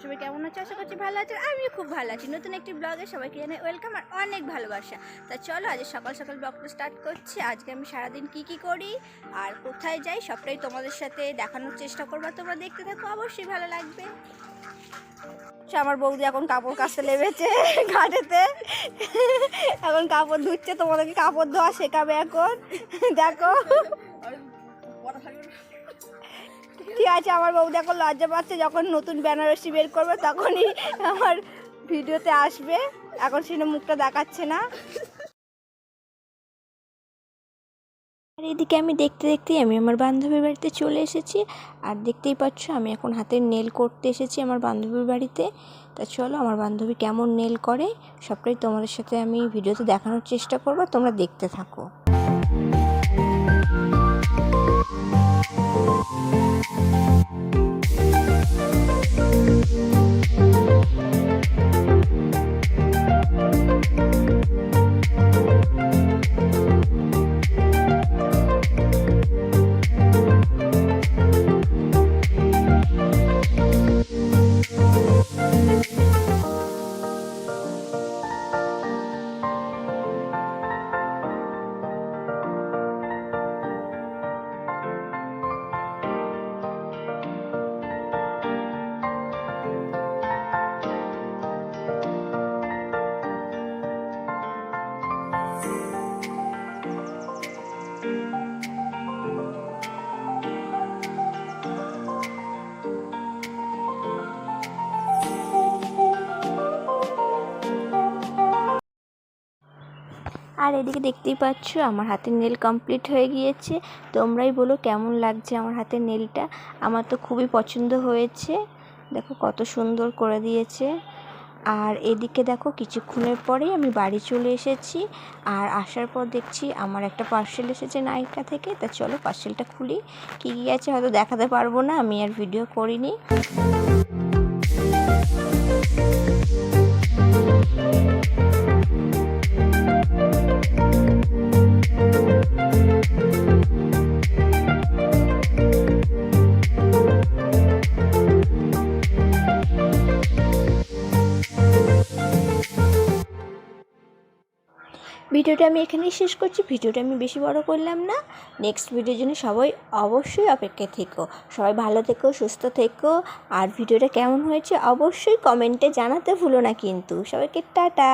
তোমরা সবাই কেমন আছো? আশা করছি ভালো আছো। আমিও খুব ভালো আছি। নতুন একটি ব্লগে সবাইকে জানাই ওয়েলকাম আর অনেক ভালোবাসা। তা চলো, আজ সকাল সকাল ব্লগটা স্টার্ট করছি। আজকে আমি সারাদিন কি কি করি আর কোথায় যাই সবটাই তোমাদের সাথে দেখানোর চেষ্টা করব। তোমরা দেখতে থাকো, অবশ্যই ভালো লাগবে। আমার বৌদি এখন কাপড় কাচতে লেবেছে ঘাটেতে। এখন কাপড় ধুচ্ছে, তোমাদেরকে কাপড় ধোয়া শেখাবে এখন। দেখো। ঠিক আছে। আমার বৌদি দেখো লজ্জা পাচ্ছে যখন নতুন বেনারসি বের করবে, তখনই আমার ভিডিওতে আসবে। এখন সেটা মুখটা দেখাচ্ছে না। আর এদিকে আমি দেখতে দেখতেই আমি আমার বান্ধবীর বাড়িতে চলে এসেছি। আর দেখতেই পাচ্ছ, আমি এখন হাতের নেল করতে এসেছি আমার বান্ধবীর বাড়িতে। তা চলো, আমার বান্ধবী কেমন নেল করে, সবটাই তোমাদের সাথে আমি ভিডিওতে দেখানোর চেষ্টা করব। তোমরা দেখতে থাকো। আর এদিকে দেখতেই পাচ্ছ, আমার হাতের নেল কমপ্লিট হয়ে গিয়েছে। তোমরাই বলো কেমন লাগছে আমার হাতের নেলটা আমার তো খুবই পছন্দ হয়েছে। দেখো কত সুন্দর করে দিয়েছে। আর এদিকে দেখো কিছুক্ষণের পরেই আমি বাড়ি চলে এসেছি। আর আসার পর দেখছি আমার একটা পার্সেল এসেছে নাইকা থেকে। তা চলো পার্সেলটা খুলি। কী কী আছে হয়তো দেখাতে পারব না, আমি আর ভিডিও করিনি। ভিডিওটা আমি এখানেই শেষ করছি। ভিডিওটা আমি বেশি বড় করলাম না। নেক্সট ভিডিওর জন্য সবাই অবশ্যই অপেক্ষা থেকো। সবাই ভালো থেকো, সুস্থ থেকো। আর ভিডিওটা কেমন হয়েছে অবশ্যই কমেন্টে জানাতে ভুলো না কিন্তু। সবাইকে টাটা!